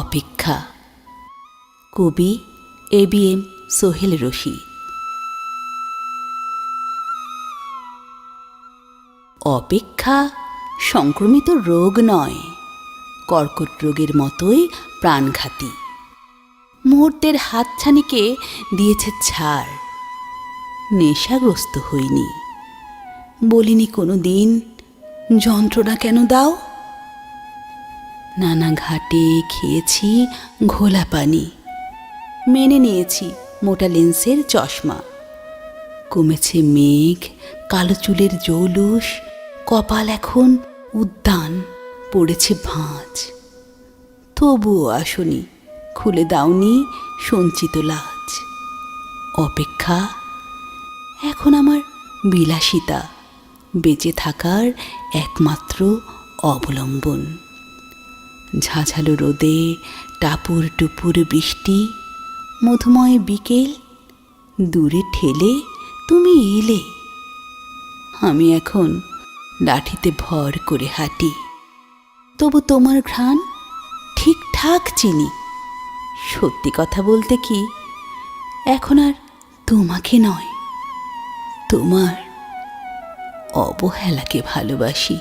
অপেক্ষা। কবি A B M Sohel Rashid অপেক্ষা সংক্রমিত রোগ নয়, কর্কট রোগের মতোই প্রাণঘাতী। মুহূর্তের হাতছানিকে দিয়েছে ছাড়, নেশাগ্রস্ত হইনি। বলিনি কোনো দিন, যন্ত্রণা কেন দাও? নানা ঘাটে খেয়েছি ঘোলা পানি। মেনে নিয়েছি মোটা লেন্সের চশমা। কমেছে মেঘ, কালো চুলের জৌলুস, কপাল এখন উদ্যান, পড়েছে ভাঁজ। তবুও আসনি, খুলে দাওনি সঞ্চিত লাজ। অপেক্ষা, এখন আমার বিলাসিতা, বেঁচে থাকার একমাত্র অবলম্বন। ঝাঝালো রোদে টাপুর টুপুর বৃষ্টি, মধুময় বিকেল, দূরে ঠেলে তুমি এলে। আমি এখন লাঠিতে ভর করে হাঁটি। তবু তোমার ঘ্রাণ ঠিকঠাক চিনি। সত্যি কথা বলতে কি, এখন আর তোমাকে নয়, তোমার অবহেলাকে ভালোবাসি।